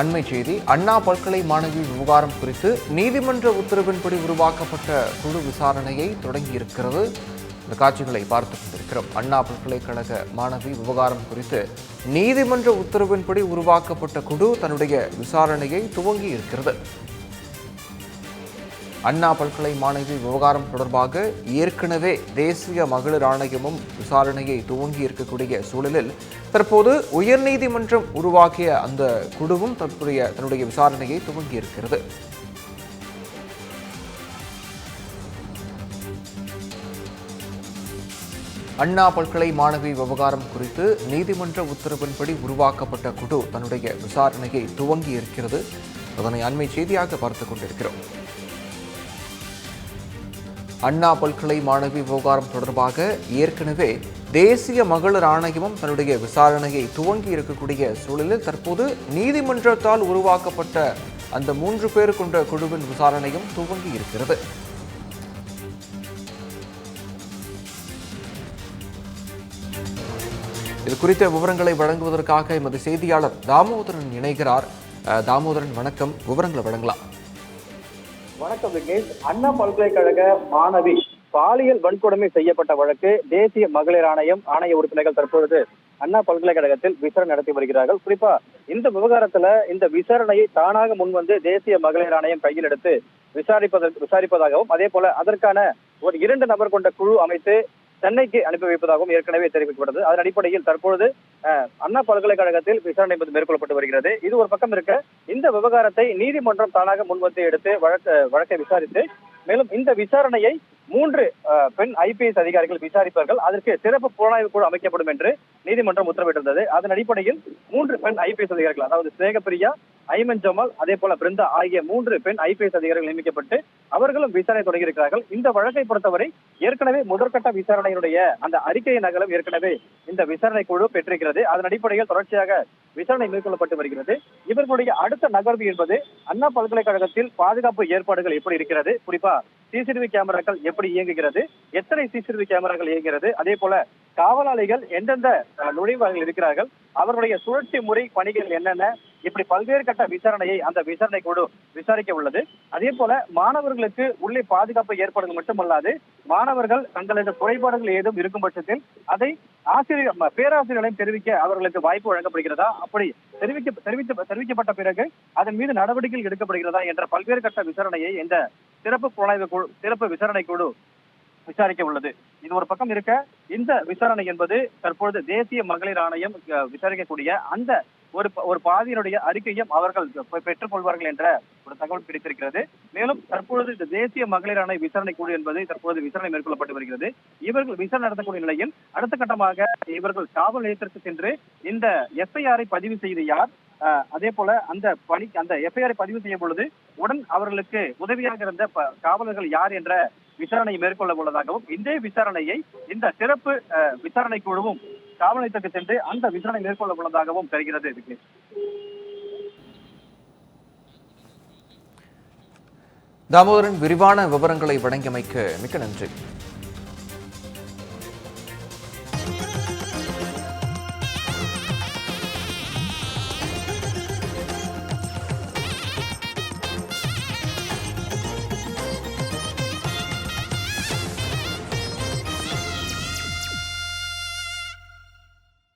அண்மை செய்தி அண்ணா பல்கலை மாணவி விவகாரம் குறித்து நீதிமன்ற உத்தரவின்படி உருவாக்கப்பட்ட குழு விசாரணையை தொடங்கியிருக்கிறது. இந்த காட்சிகளை பார்த்து கொண்டிருக்கிறோம். அண்ணா பல்கலைக்கழக மாணவி விவகாரம் குறித்து நீதிமன்ற உத்தரவின்படி உருவாக்கப்பட்ட குழு தன்னுடைய விசாரணையை துவங்கி இருக்கிறது அண்ணா பல்கலை மாணவி விவகாரம் தொடர்பாக ஏற்கனவே தேசிய மகளிர் ஆணையமும் விசாரணையை துவங்கி இருக்கக்கூடிய சூழலில் தற்போது உயர்நீதிமன்றம் உருவாக்கிய அந்த குழுவும் தற்போதைய தன்னுடைய விசாரணையை துவங்கி இருக்கிறது. அண்ணா பல்கலை மாணவி விவகாரம் குறித்து நீதிமன்ற உத்தரவின்படி உருவாக்கப்பட்ட குழு தன்னுடைய விசாரணையை துவங்கி இருக்கிறது. அதனை அண்மை செய்தியாக பார்த்துக் கொண்டிருக்கிறோம். அண்ணா பல்கலை மாணவி விவகாரம் தொடர்பாக ஏற்கனவே தேசிய மகளிர் ஆணையமும் தன்னுடைய விசாரணையை துவங்கி இருக்கக்கூடிய சூழலில் தற்போது நீதிமன்றத்தால் உருவாக்கப்பட்ட அந்த மூன்று பேர் கொண்ட குழுவின் விசாரணையும் துவங்கி இருக்கிறது. இது குறித்த விவரங்களை வழங்குவதற்காக எமது செய்தியாளர் தாமோதரன் இணைகிறார். அஹ், தாமோதரன் வணக்கம். விவரங்களை வழங்கலாம். வணக்கம் விக்னேஷ். அண்ணா பல்கலைக்கழக மாணவி பாலியல் வன்கொடுமை செய்யப்பட்ட வழக்கு தேசிய மகளிர் ஆணையம் ஆணைய உறுப்பினர்கள் தற்பொழுது அண்ணா பல்கலைக்கழகத்தில் விசாரணை நடத்தி வருகிறார்கள். குறிப்பா இந்த விவகாரத்துல இந்த விசாரணையை தானாக முன்வந்து தேசிய மகளிர் ஆணையம் கையில் எடுத்து விசாரிப்பதற்கு விசாரிப்பதாகவும் அதே போல அதற்கான ஒரு இரண்டு நபர் கொண்ட குழு அமைத்து சென்னைக்கு அனுப்பி வைப்பதாகவும் ஏற்கனவே தெரிவிக்கப்பட்டது. அதன் அடிப்படையில் தற்பொழுது அண்ணா பல்கலைக்கழகத்தில் விசாரணை என்பது மேற்கொள்ளப்பட்டு வருகிறது. இது ஒரு பக்கம் இருக்க இந்த விவகாரத்தை நீதிமன்றம் தானாக முன்வந்து எடுத்து வழக்கு வழக்கை விசாரித்து மேலும் இந்த விசாரணையை மூன்று பெண் ஐபிஎஸ் அதிகாரிகள் விசாரிப்பார்கள். அதற்கு சிறப்பு புலனாய்வு குழு அமைக்கப்படும் என்று நீதிமன்றம் உத்தரவிட்டிருந்தது. அதன் அடிப்படையில் மூன்று பெண் ஐபிஎஸ் அதிகாரிகள் அதாவது சேகப்பிரியா ஐமன் ஜமால் அதே போல பிருந்தா ஆகிய மூன்று பெண் ஐபிஎஸ் அதிகாரிகள் நியமிக்கப்பட்டு அவர்களும் விசாரணை தொடங்கியிருக்கிறார்கள். இந்த வழக்கை பொறுத்தவரை ஏற்கனவே முதற்கட்ட விசாரணையினுடைய அந்த அறிக்கை நகலும் ஏற்கனவே இந்த விசாரணை குழு பெற்றிருக்கிறது. அதன் அடிப்படையில் தொடர்ச்சியாக விசாரணை மேற்கொள்ளப்பட்டு வருகிறது. இவர்களுடைய அடுத்த நகர்வு என்பது அண்ணா பல்கலைக்கழகத்தில் பாதுகாப்பு ஏற்பாடுகள் எப்படி இருக்கிறது குறிப்பா சிசிடிவி கேமராக்கள் எப்படி இயங்குகிறது எத்தனை சிசிடிவி கேமராக்கள் இயங்குகிறது அதே போல காவலாளிகள் எந்தெந்த அஹ், நுழைவார்கள் இருக்கிறார்கள் அவர்களுடைய சுழற்சி முறை பணிகள் என்னென்ன? இப்படி பல்வேறு கட்ட விசாரணையை அந்த விசாரணை குழு விசாரிக்க உள்ளது. அதே போல மாணவர்களுக்கு உள்ளே பாதுகாப்பு ஏற்படுவது மட்டுமல்லாது மாணவர்கள் தங்களது குறைபாடுகள் ஏதும் இருக்கும் பட்சத்தில் அதை ஆசிரியர் பேராசிரியர்களையும் தெரிவிக்க அவர்களுக்கு வாய்ப்பு வழங்கப்படுகிறதா? அப்படி தெரிவிக்க தெரிவித்து தெரிவிக்கப்பட்ட பிறகு அதன் மீது நடவடிக்கைகள் எடுக்கப்படுகிறதா என்ற பல்வேறு கட்ட விசாரணையை இந்த சிறப்பு புலனாய்வு குழு சிறப்பு விசாரணை குழு விசாரிக்க உள்ளது. இது ஒரு பக்கம் இருக்க இந்த விசாரணை என்பது தற்பொழுது தேசிய மகளிர் ஆணையம் விசாரிக்கக்கூடிய அந்த ஒரு ஒரு பாதியினுடைய அறிக்கையும் அவர்கள் பெற்றுக் கொள்வார்கள் என்ற ஒரு தகவல் கிடைத்திருக்கிறது. மேலும் தற்பொழுது இந்த தேசிய மகளிர் ஆணைய விசாரணை குழு என்பது தற்போது விசாரணை மேற்கொள்ளப்பட்டு வருகிறது. இவர்கள் விசாரணை நடத்தக்கூடிய நிலையில் அடுத்த கட்டமாக இவர்கள் காவல் நிலையத்திற்கு சென்று இந்த எஃப்ஐஆரை பதிவு செய்து யார் அஹ், அதே போல அந்த பணி அந்த எஃப்ஐஆரை பதிவு செய்யும் பொழுது உடன் அவர்களுக்கு உதவியாக இருந்த ப- காவலர்கள் யார் என்ற விசாரணை மேற்கொள்ள உள்ளதாகவும் இந்த விசாரணையை இந்த சிறப்பு அஹ், விசாரணை குழுவும் காவல் நிலையத்துக்கு சென்று அந்த விசாரணை மேற்கொள்ள உள்ளதாகவும் தெரிகிறது விக்னேஷ். தாமோதரன் விரிவான விவரங்களை வழங்கியமைக்கு மிக்க நன்றி